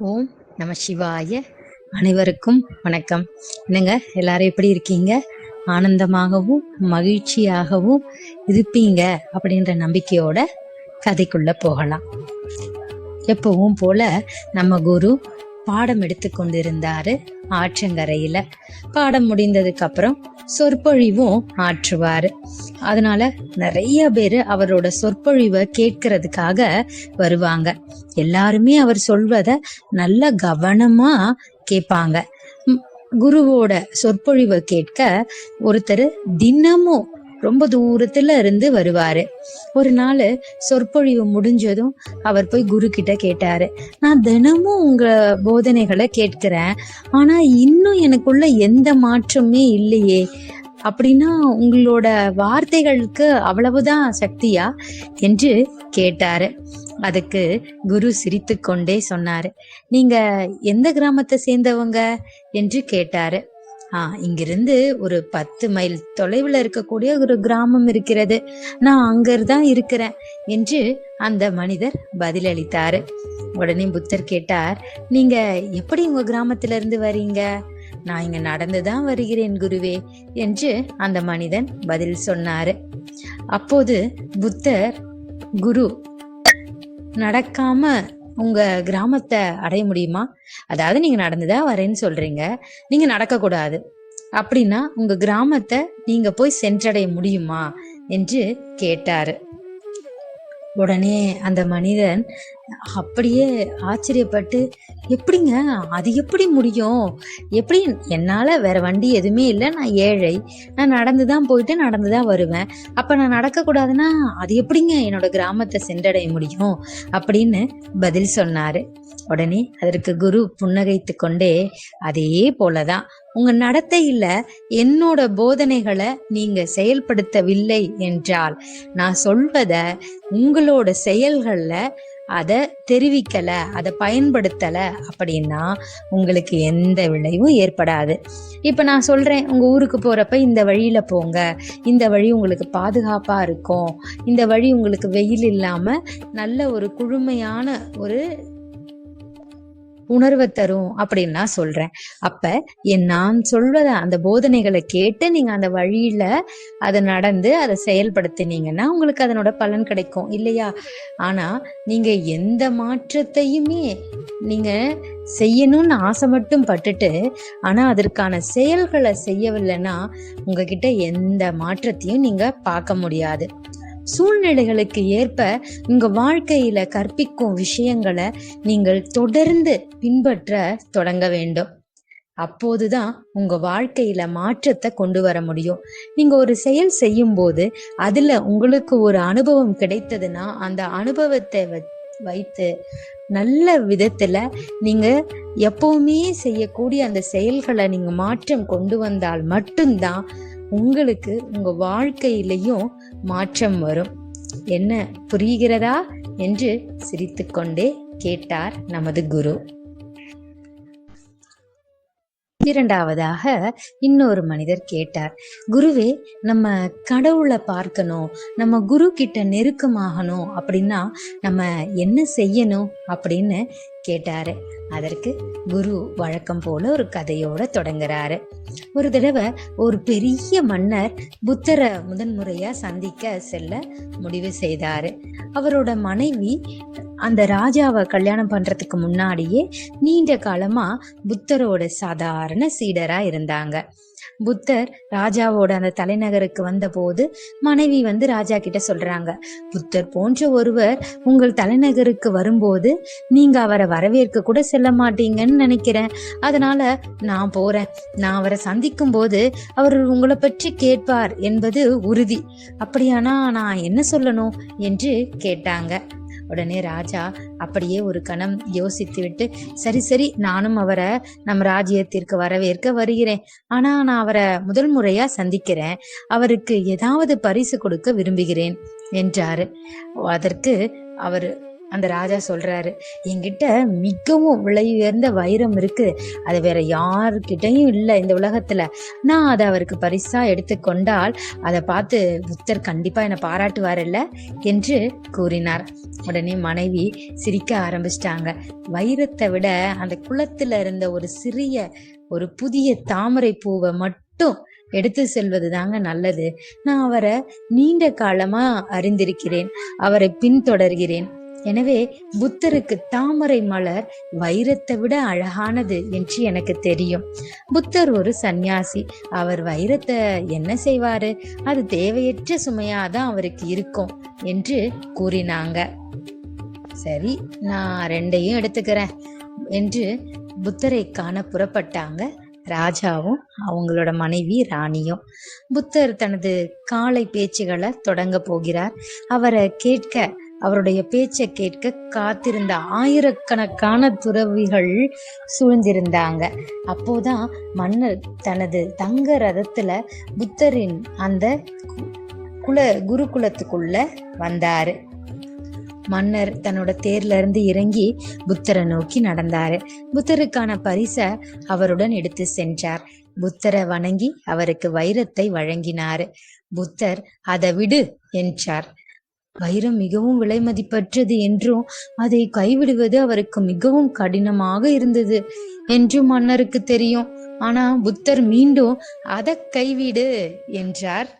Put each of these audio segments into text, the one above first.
ஓம் நம சிவாய. அனைவருக்கும் வணக்கம். என்னங்க எல்லாரும் எப்படி இருக்கீங்க? ஆனந்தமாகவும் மகிழ்ச்சியாகவும் இருப்பீங்க அப்படின்ற நம்பிக்கையோட கதைக்குள்ள போகலாம். எப்பவும் போல நம்ம குரு பாடம் எடுத்து கொண்டிருந்தாரு ஆற்றங்கரையில. பாடம் முடிந்ததுக்கு அப்புறம் சொற்பொழிவும் ஆற்றுவார். அதனால நிறைய பேர் அவரோட சொற்பொழிவை கேட்கறதுக்காக வருவாங்க. எல்லாருமே அவர் சொல்வத நல்ல கவனமா கேட்பாங்க. குருவோட சொற்பொழிவை கேட்க ஒருத்தர் தினமும் ரொம்ப தூரத்துல இருந்து வருவாரு. ஒரு நாள் சொற்பொழிவு முடிஞ்சதும் அவர் போய் குரு கிட்ட கேட்டாரு. நான் தினமும் உங்க போதனைகளை கேட்கிறேன். ஆனா இன்னும் எனக்குள்ள எந்த மாற்றமே இல்லையே. அப்படின்னா உங்களோட வார்த்தைகளுக்கு அவ்வளவுதான் சக்தியா? என்று கேட்டாரு. அதுக்கு குரு சிரித்துக்கொண்டே சொன்னாரு. நீங்க எந்த கிராமத்தை சேர்ந்தவங்க? என்று கேட்டாரு. இங்கிருந்து ஒரு பத்து மைல் தொலைவில் இருக்கக்கூடிய ஒரு கிராமம் இருக்கிறது. நான் அங்கதான் இருக்கிறேன் என்று அந்த மனிதர் பதிலளித்தாரு. உடனே புத்தர் கேட்டார் நீங்க எப்படி உங்க கிராமத்துல இருந்து வரீங்க? நான் இங்க நடந்துதான் வருகிறேன் குருவே என்று அந்த மனிதன் பதில் சொன்னாரு. அப்போது புத்தர் குரு நடக்காம உங்க கிராமத்தை அடைய முடியுமா? அதாவது நீங்க நடந்துதான் வரேன்னு சொல்றீங்க. நீங்க நடக்க கூடாது அப்படின்னா உங்க கிராமத்தை நீங்க போய் சென்றடைய முடியுமா? என்று கேட்டாரு. உடனே அந்த மனிதன் அப்படியே ஆச்சரியப்பட்டு எப்படிங்க? அது எப்படி முடியும்? எப்படி என்னால் வேற வண்டி எதுவுமே இல்லை. நான் ஏழை. நான் நடந்து தான் போயிட்டு நடந்து தான் வருவேன். அப்போ நான் நடக்கக்கூடாதுன்னா அது எப்படிங்க என்னோட கிராமத்தை சென்றடைய முடியும்? அப்படின்னு பதில் சொன்னார். உடனே அதற்கு குரு புன்னகைத்து கொண்டே அதே போலதான். உங்க நடத்தையில என்னோட போதனைகளை நீங்க செயல்படுத்தவில்லை என்றால் நான் சொல்வத உங்களோட செயல்கள்ல அதை தெரிவிக்கலை அதை பயன்படுத்தலை அப்படின்னா உங்களுக்கு எந்த விளைவும் ஏற்படாது. இப்போ நான் சொல்கிறேன் உங்கள் ஊருக்கு போகிறப்ப இந்த வழியில் போங்க. இந்த வழி உங்களுக்கு பாதுகாப்பாக இருக்கும். இந்த வழி உங்களுக்கு வெயில் இல்லாமல் நல்ல ஒரு குழுமையான ஒரு உணர்வை தரும் அப்படின்னு நான் சொல்றேன். அப்ப என் நான் சொல்வத அந்த போதனைகளை கேட்டு நீங்க அந்த வழியில அதை நடந்து அதை செயல்படுத்தினீங்கன்னா உங்களுக்கு அதனோட பலன் கிடைக்கும். இல்லையா? ஆனா நீங்க எந்த மாற்றத்தையுமே நீங்க செய்யணும்னு ஆசை மட்டும் பட்டுட்டு ஆனா அதற்கான செயல்களை செய்யவில்லைன்னா உங்ககிட்ட எந்த மாற்றத்தையும் நீங்க பார்க்க முடியாது. சூழ்நிலைகளுக்கு ஏற்ப உங்க வாழ்க்கையில கற்பிக்கும் விஷயங்களை நீங்கள் தொடர்ந்து பின்பற்ற தொடங்க வேண்டும். அப்போதுதான் உங்க வாழ்க்கையில மாற்றத்தை கொண்டு வர முடியும். நீங்க ஒரு செயல் செய்யும் போது அதுல உங்களுக்கு ஒரு அனுபவம் கிடைத்ததுன்னா அந்த அனுபவத்தை வைத்து நல்ல விதத்துல நீங்க எப்பவுமே செய்யக்கூடிய அந்த செயல்களை நீங்க மாற்றம் கொண்டு வந்தால் மட்டும்தான் உங்களுக்கு உங்க வாழ்க்கையிலையும் மாற்றம் வரும். என்ன புரிகிறதா என்று சிரித்துக்கொண்டே கேட்டார் நமது குரு. இரண்டாவதாக இன்னொரு மனிதர் கேட்டார். குருவே நம்ம கடவுளை பார்க்கணும் நம்ம குரு கிட்ட நெருக்கமாகணும் அப்படின்னா நம்ம என்ன செய்யணும் அப்படின்னு கேட்டாரு. அதற்கு குரு வழக்கம் போல ஒரு கதையோட தொடங்குறாரு. ஒரு தடவை ஒரு பெரிய மன்னர் புத்தரை முதன்முறையா சந்திக்க செல்ல முடிவு செய்தாரு. அவரோட மனைவி அந்த ராஜாவை கல்யாணம் பண்றதுக்கு முன்னாடியே நீண்ட காலமா புத்தரோட சாதாரண சீடரா இருந்தாங்க. புத்தர் ராஜாவோட அந்த தலைநகருக்கு வந்தபோது மனைவி வந்து ராஜா கிட்ட சொல்றாங்க புத்தர் போன்ற ஒருவர் உங்கள் தலைநகருக்கு வரும்போது நீங்க அவரை வரவேற்க கூட செல்ல மாட்டீங்கன்னு நினைக்கிறேன். அதனால நான் போறேன். நான் அவரை சந்திக்கும் போது அவர் உங்களை பற்றி கேட்பார் என்பது உறுதி. அப்படியானா நான் என்ன சொல்லணும்? என்று கேட்டாங்க. உடனே ராஜா அப்படியே ஒரு கணம் யோசித்து விட்டு சரி சரி நானும் அவரை நம் ராஜ்யத்திற்கு வரவேற்க வருகிறேன். ஆனா நான் அவரை முதல் முறையா சந்திக்கிறேன். அவருக்கு ஏதாவது பரிசு கொடுக்க விரும்புகிறேன் என்றாரு. அதற்கு அவர் அந்த ராஜா சொல்றாரு என்கிட்ட மிகவும் விலை உயர்ந்த வைரம் இருக்கு. அது வேற யாருக்கிட்டையும் இல்லை இந்த உலகத்துல. நான் அதை அவருக்கு பரிசா எடுத்துக்கொண்டால் அதை பார்த்து புத்தர் கண்டிப்பா என்னை பாராட்டுவார்ல என்று கூறினார். உடனே மனைவி சிரிக்க ஆரம்பிச்சிட்டாங்க. வைரத்தை விட அந்த குளத்துல இருந்த ஒரு சிறிய ஒரு புதிய தாமரை பூவை மட்டும் எடுத்து செல்வது தாங்க நல்லது. நான் அவரை நீண்ட காலமா அறிந்திருக்கிறேன். அவரை பின்தொடர்கிறேன். எனவே புத்தருக்கு தாமரை மலர் வைரத்தை விட அழகானது என்று எனக்கு தெரியும். புத்தர் ஒரு சந்நியாசி. அவர் வைரத்தை என்ன செய்வாரு? அது தேவையற்ற சுமையாதான் அவருக்கு இருக்கும் என்று கூறினாங்க. சரி நான் ரெண்டையும் எடுத்துக்கிறேன் என்று புத்தரை காண புறப்பட்டாங்க ராஜாவும் அவங்களோட மனைவி ராணியும். புத்தர் தனது காலை பேச்சுகளை தொடங்க போகிறார். அவரை கேட்க அவருடைய பேச்சை கேட்க காத்திருந்த ஆயிரக்கணக்கான துறவிகள் சூழ்ந்திருந்தாங்க. அப்போதான் மன்னர் தனது தங்க ரதத்துல புத்தரின் அந்த குல குருகுலத்துக்குள்ள வந்தாரு. மன்னர் தன்னோட தேர்ல இருந்து இறங்கி புத்தரை நோக்கி நடந்தாரு. புத்தருக்கான பரிச அவருடன் எடுத்து சென்றார். புத்தரை வணங்கி அவருக்கு வைரத்தை வழங்கினாரு. புத்தர் அதை விடு என்றார். வைரம் மிகவும் விலை மதிப்பற்றது என்றும் அதை கைவிடுவது அவருக்கு மிகவும் கடினமாக இருந்தது என்றும் மன்னருக்கு தெரியும். ஆனா புத்தர் மீண்டும் அதை கைவிடு என்றார்.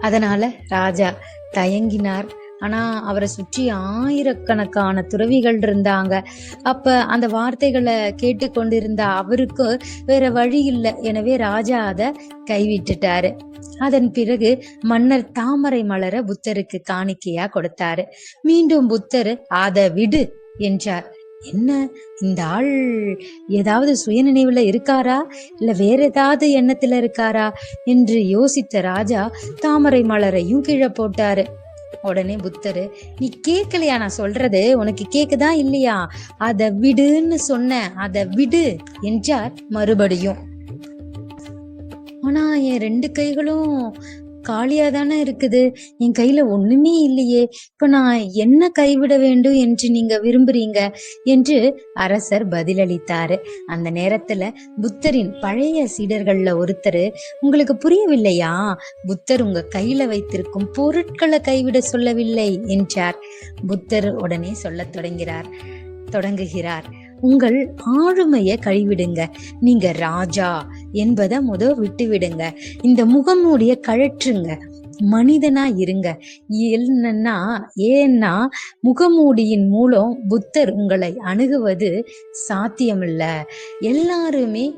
அதனால ராஜா தயங்கினார். ஆனா அவரை சுற்றி ஆயிரக்கணக்கான துறவிகள் இருந்தாங்க. அப்ப அந்த வார்த்தைகளை கேட்டுக்கொண்டிருந்த அவருக்கு வேற வழி இல்லை. எனவே ராஜா அதை கைவிட்டுட்டாரு. அதன் பிறகு மன்னர் தாமரை மலர புத்தருக்கு காணிக்கையா கொடுத்தாரு. மீண்டும் புத்தர் அதை விடு என்றார். என்ன? இந்த ஆள் ஏதாவது சுயநினைவுல இருக்காரா? இல்ல வேற ஏதாவது எண்ணத்துல இருக்காரா? என்று யோசித்த ராஜா தாமரை மலரையும் கீழே போட்டாரு. உடனே புத்தரு நீ கேட்கலையா நான் சொல்றது உனக்கு கேக்குதா இல்லையா? அத விடுன்னு சொன்ன அத விடு என்றார் மறுபடியும். ஆனா என் ரெண்டு கைகளும் காலியா தானே இருக்குது? என் கையில ஒண்ணுமே இல்லையே. இப்ப நான் என்ன கைவிட வேண்டும் என்று நீங்க விரும்புறீங்க? என்று அரசர் பதிலளித்தாரு. அந்த நேரத்துல புத்தரின் பழைய சீடர்கள்ல ஒருத்தர் உங்களுக்கு புரியவில்லையா? புத்தர் உங்க கையில வைத்திருக்கும் பொருட்களை கைவிட சொல்லவில்லை என்றார். புத்தர் உடனே சொல்லத் தொடங்கிறார் தொடங்குகிறார். உங்கள் ஆளுமையை கழிவிடுங்க. நீங்க ராஜா என்பதை முத விட்டு விடுங்க இந்த முகமூடிய கழற்றுங்க. மனிதனா இருங்க. என்னன்னா ஏன்னா முகமூடியின் மூலம் புத்தர் உங்களை அணுகுவது சாத்தியமில்ல. எல்லாருமே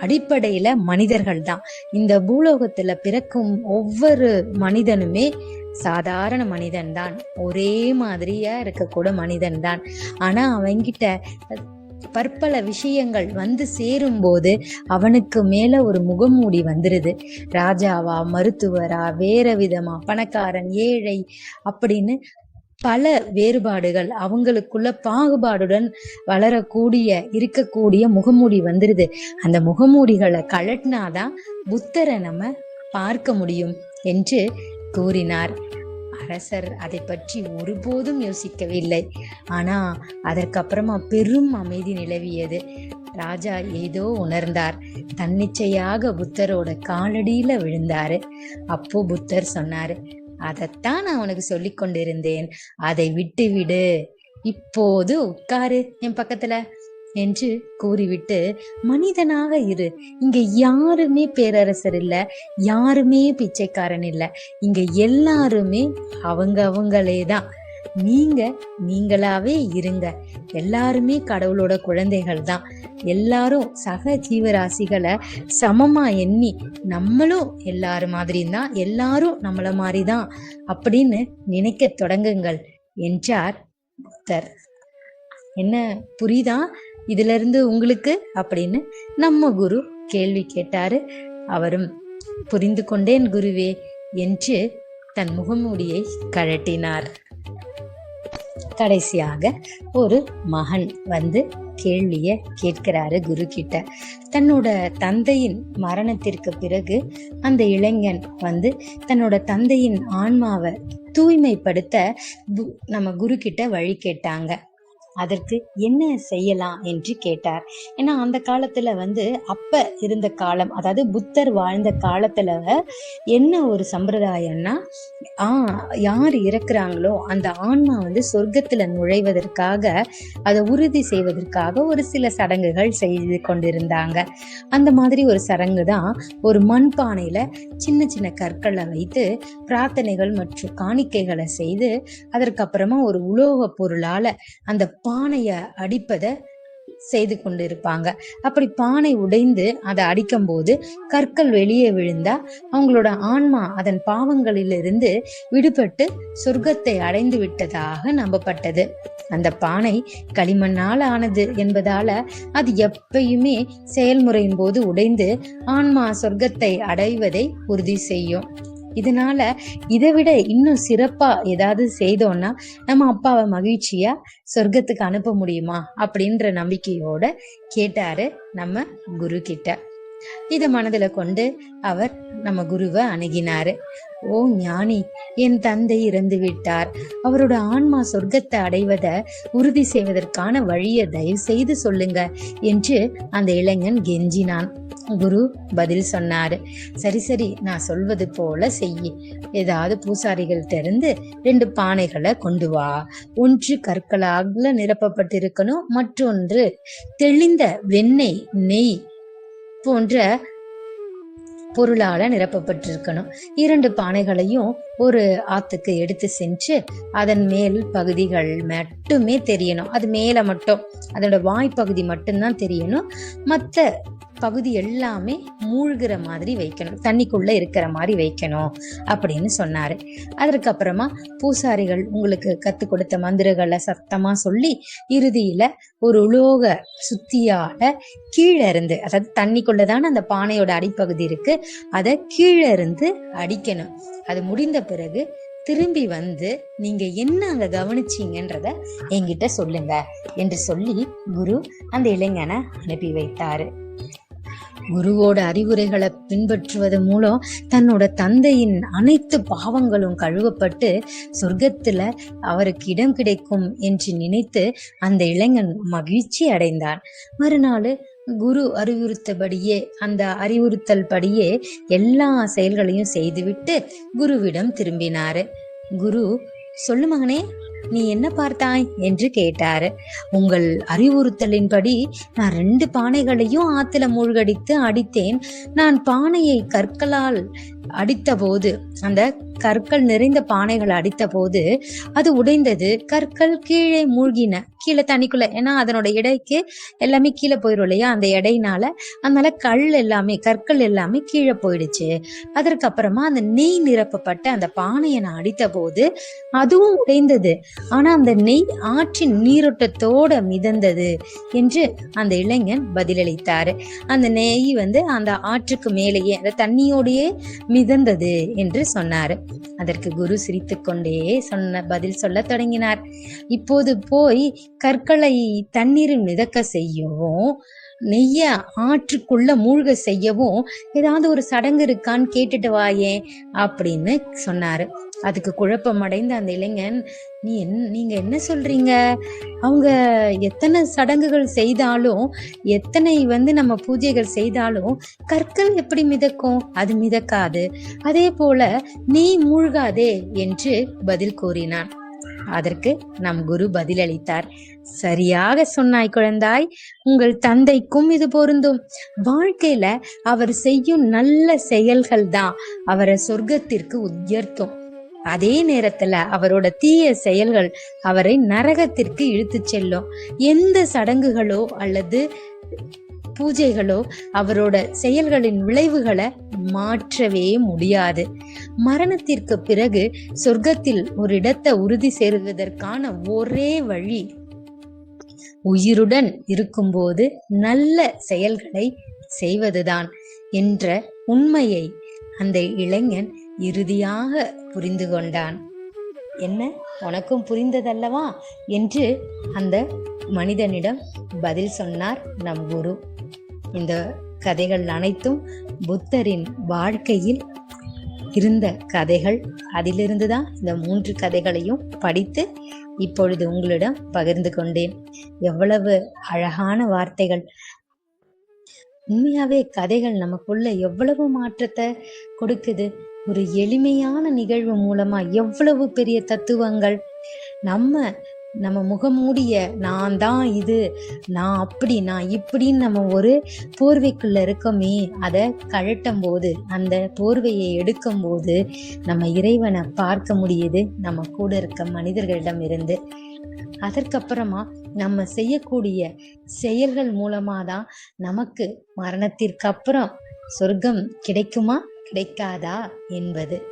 அடிப்படையில மனிதர்கள் தான் இந்த பூலோகத்துல பிறக்கும் ஒவ்வொரு மனிதனுமே சாதாரண மனிதன் தான் ஒரே மாதிரியா இருக்கக்கூட மனிதன் தான் ஆனா அவங்கிட்ட பற்பல விஷயங்கள் வந்து சேரும்போது அவனுக்கு மேல ஒரு முகமூடி வந்துருது. ராஜாவா மருத்துவரா வேற விதமா பணக்காரன் ஏழை அப்படின்னு பல வேறுபாடுகள் அவங்களுக்குள்ள பாகுபாடுடன் வளரக்கூடிய இருக்கக்கூடிய முகமூடி வந்துருது. அந்த முகமூடிகளை கழட்டினாதான் புத்தரை நம்ம பார்க்க முடியும் என்று கூறினார். அரசர் அதை பற்றி ஒருபோதும் யோசிக்கவில்லை. ஆனா அதற்கப்புறமா பெரும் அமைதி நிலவியது. ராஜா ஏதோ உணர்ந்தார். தன்னிச்சையாக புத்தரோட காலடியில விழுந்தாரு. அப்போ புத்தர் சொன்னாரு அதைத்தான் நான் உனக்கு சொல்லி கொண்டிருந்தேன். அதை விட்டு விடு இப்போது உட்காரு என் பக்கத்துல. என்று கூறிவிட்டு மனிதனாக இரு. இங்க யாருமே பேரரசர் இல்ல யாருமே பிச்சைக்காரன் இல்ல. இங்க எல்லாருமே அவங்க அவங்களே தான். நீங்க நீங்களாவே இருங்க. எல்லாருமே கடவுளோட குழந்தைகள் தான். எல்லாரும் சக ஜீவராசிகளை சமமா எண்ணி நம்மளும் எல்லாரும் மாதிரி தான் எல்லாரும் நம்மள மாதிரி தான் அப்படின்னு நினைக்க தொடங்குங்கள் என்றார் புத்தர். என்ன புரியுதா? இதிலிருந்து உங்களுக்கு அப்படின்னு நம்ம குரு கேள்வி கேட்டாரு. அவரும் புரிந்து கொண்டேன் குருவே என்று தன் முகமூடியை கழட்டினார். கடைசியாக ஒரு மகன் வந்து கேள்விய கேட்கிறாரு குரு கிட்ட. தன்னோட தந்தையின் மரணத்திற்கு பிறகு அந்த இளைஞன் வந்து தன்னோட தந்தையின் ஆன்மாவை தூய்மைப்படுத்த கு- நம்ம குரு கிட்ட வழி கேட்டாங்க. அதற்கு என்ன செய்யலாம் என்று கேட்டார். ஏன்னா அந்த காலத்துல வந்து அப்ப இருந்த காலம் அதாவது புத்தர் வாழ்ந்த காலத்துல என்ன ஒரு சம்பிரதாயம்னா ஆ யார் இறக்குறாங்களோ அந்த ஆன்மா வந்து சொர்க்கத்துல நுழைவதற்காக அதை உறுதி செய்வதற்காக ஒரு சில சடங்குகள் செய்து கொண்டிருந்தாங்க. அந்த மாதிரி ஒரு சடங்கு தான் ஒரு மண்பானையில சின்ன சின்ன கற்களை வைத்து பிரார்த்தனைகள் மற்றும் காணிக்கைகளை செய்து அதற்கப்புறமா ஒரு உலோக பொருளால அந்த பானைய அடிப்பதை செய்து கொண்டு இருப்பாங்க அப்படி பானை உடைந்து அதை அடிக்கும் போது கற்கள் வெளியே விழுந்தா அவங்களோட ஆன்மா அதன் பாவங்களிலிருந்து விடுபட்டு சொர்க்கத்தை அடைந்து விட்டதாக நம்பப்பட்டது. அந்த பானை களிமண்ணால் ஆனது என்பதால அது எப்பயுமே செயல்முறையின் போது உடைந்து ஆன்மா சொர்க்கத்தை அடைவதை உறுதி செய்யும். இதனால இதை விட இன்னும் சிறப்பா ஏதாவது செய்தோம்னா நம்ம அப்பாவை மகிழ்ச்சியா சொர்க்கத்துக்கு அனுப்ப முடியுமா அப்படின்ற நம்பிக்கையோட கேட்டாரு நம்ம குரு கிட்ட இத மனதுல கொண்டு அவர் நம்ம குருவை அணுகினாரு. ஓ ஞானி என் தந்தை இறந்து விட்டார். அவரோட ஆன்மா சொர்க்கத்தை அடைவதை உறுதி செய்வதற்கான வழியை தயவு செய்து சொல்லுங்க என்று அந்த இளைஞன் கெஞ்சினான். குரு பதில் சொன்னாரு. சரி சரி நான் சொல்வது போல செய்யி. ஏதாவது பூசாரிகள் தெரிந்து ரெண்டு பானைகளை கொண்டு வா. ஒன்று கற்களாக நிரப்பப்பட்டிருக்கணும் மற்றொன்று தெளிந்த வெண்ணெய் நெய் போன்ற பொருளால நிரப்பப்பட்டிருக்கணும். இரண்டு பானைகளையும் ஒரு ஆத்துக்கு எடுத்து சென்று அதன் மேல் பகுதிகள் மட்டுமே தெரியணும். அது மேல மட்டும் அதோட வாய்ப்பகுதி மட்டும்தான் தெரியணும். மற்ற பகுதி எல்லாமே மூழ்கிற மாதிரி வைக்கணும். தண்ணிக்குள்ளே இருக்கிற மாதிரி வைக்கணும் அப்படின்னு சொன்னார். அதற்கப்புறமா பூசாரிகள் உங்களுக்கு கற்றுக் கொடுத்த மந்திரங்களை சத்தமாக சொல்லி இறுதியில் ஒரு உலோக சுத்தியால் கீழே இருந்து அதாவது தண்ணிக்குள்ளே தானே அந்த பானையோட அடிப்பகுதி இருக்கு அதை கீழே இருந்து அடிக்கணும். அது முடிந்த பிறகு திரும்பி வந்து நீங்க என்ன அங்க கவனிச்சீங்கன்றத என்கிட்ட சொல்லுங்க என்று சொல்லி குரு அந்த இளைஞனை அனுப்பி வைத்தாரு. குருவோட அறிவுரைகளை பின்பற்றுவது மூலம் தன்னோட தந்தையின் அனைத்து பாவங்களும் கழுவப்பட்டு சொர்க்கத்துல அவருக்கு இடம் கிடைக்கும் என்று நினைத்து அந்த இளைஞன் மகிழ்ச்சி அடைந்தான் மறுநாள் குரு அறிவுறுத்தபடியே அந்த அறிவுறுத்தல் படியே எல்லா செயல்களையும் செய்துவிட்டு குருவிடம் திரும்பினாரு. குரு சொல்லு மகனே நீ என்ன பார்த்தாய்? என்று கேட்டாரு. உங்கள் அறிவுறுத்தலின்படி நான் ரெண்டு பானைகளையும் ஆத்துல மூழ்கடித்து அடித்தேன். நான் பானையை கற்களால் அடித்தபோது அந்த கற்கள் நிறைந்த பானைகளை அடித்தபோது அது உடைந்தது. கற்கள் கீழே மூழ்கின. கீழே தண்ணிக்குள்ள ஏன்னா அதனோட எடைக்கு எல்லாமே கீழே போயிடும் இல்லையா? அந்த எடையினால. அதனால கல் எல்லாமே கற்கள் எல்லாமே கீழே போயிடுச்சு. அதற்கப்புறமா அந்த நெய் நிரப்பப்பட்ட அந்த பானையை நான் அடித்த போது அதுவும் உடைந்தது. ஆனா அந்த நெய் ஆற்றின் நீரோட்டத்தோட மிதந்தது என்று அந்த இளைஞன் பதிலளித்தாரு. அந்த நெய் வந்து அந்த ஆற்றுக்கு மேலேயே அந்த தண்ணியோடையே மிதந்தது என்று சொன்னாரு. அதற்கு குரு சிரித்துக்கொண்டே சொன்ன பதில் சொல்ல தொடங்கினார். இப்போது போய் கற்களை தண்ணீரில் மிதக்க செய்யவும் நெய்ய ஆற்றுக்குள்ள மூழ்க செய்யவும் ஏதாவது ஒரு சடங்கு இருக்கான்னு கேட்டுட்டு வாயே அப்படின்னு சொன்னாரு. அதுக்கு குழப்பம் அடைந்த அந்த இளைஞன் நீ என் நீங்க என்ன சொல்றீங்க? அவங்க எத்தனை சடங்குகள் செய்தாலும் எத்தனை வந்து நம்ம பூஜைகள் செய்தாலும் கற்கள் எப்படி மிதக்கும்? அது மிதக்காது. அதே போல நீ மூழ்காதே என்று பதில் கூறினான். அதற்கு நம் குரு பதிலளித்தார். சரியாக சொன்னாய் குழந்தாய். உங்கள் தந்தைக்கும் இது பொருந்தும். வாழ்க்கையில அவர் செய்யும் நல்ல செயல்கள் தான் அவரை சொர்க்கத்திற்கு உயர்த்தும். அதே நேரத்துல அவரோட தீய செயல்கள் அவரை நரகத்திற்கு இழுத்துச் செல்லும். எந்த சடங்குகளோ அல்லது பூஜைகளோ அவரோட செயல்களின் விளைவுகளை மாற்றவே முடியாது. மரணத்திற்கு பிறகு சொர்க்கத்தில் ஒரு இடத்தை உறுதி செய்வதற்கான ஒரே வழி உயிருடன் இருக்கும்போது நல்ல செயல்களை செய்வதுதான் என்ற உண்மையை அந்த இளைஞன் இறுதியாக புரிந்து கொண்டான். என்ன? உனக்கும் புரிந்ததல்லவா? என்று அந்த மனிதனிடம் பதில் சொன்னார் நம் குரு. இந்த கதைகள் அனைத்தும் புத்தரின் வாழ்க்கையில் இருந்த கதைகள். அதிலிருந்து தான் இந்த மூன்று கதைகளையும் படித்து இப்பொழுது உங்களிடம் பகிர்ந்து கொண்டேன். எவ்வளவு அழகான வார்த்தைகள். உண்மையாவே கதைகள் நமக்குள்ள எவ்வளவு மாற்றத்தை கொடுக்குது. ஒரு எளிமையான நிகழ்வு மூலமா எவ்வளவு பெரிய தத்துவங்கள்? நம்ம நம்ம முகமூடிய நான் தான் இது நான் அப்படி நான் இப்படின்னு நம்ம ஒரு போர்வைக்குள்ள இருக்கோமே அதை கழட்டும் போது அந்த போர்வையை எடுக்கும் போது நம்ம இறைவனை பார்க்க முடியுது நம்ம கூட இருக்க மனிதர்களிடம் இருந்து. அதற்கப்புறமா நம்ம செய்யக்கூடிய செயல்கள் மூலமாக தான் நமக்கு மரணத்திற்கு அப்புறம் சொர்க்கம் கிடைக்குமா? கிடைக்காதா என்பது.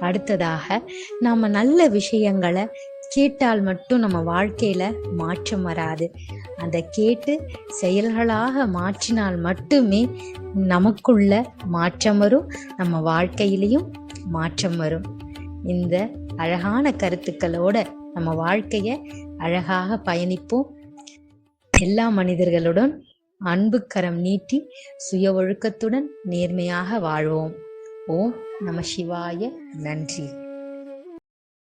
அடுத்ததாக நாம நல்ல விஷயங்களை கேட்டால் மட்டும் நம்ம வாழ்க்கையில மாற்றம் வராது. அதை கேட்டு செயல்களாக மாற்றினால் மட்டுமே நமக்குள்ள மாற்றம் வரும் நம்ம வாழ்க்கையிலையும் மாற்றம் வரும். இந்த அழகான கருத்துக்களோட நம்ம வாழ்க்கைய அழகாக பயணிப்போம். எல்லா மனிதர்களுடன் அன்பு கரம் நீட்டி சுய ஒழுக்கத்துடன் நேர்மையாக வாழ்வோம். ஓம் நம சிவாய. நன்றி.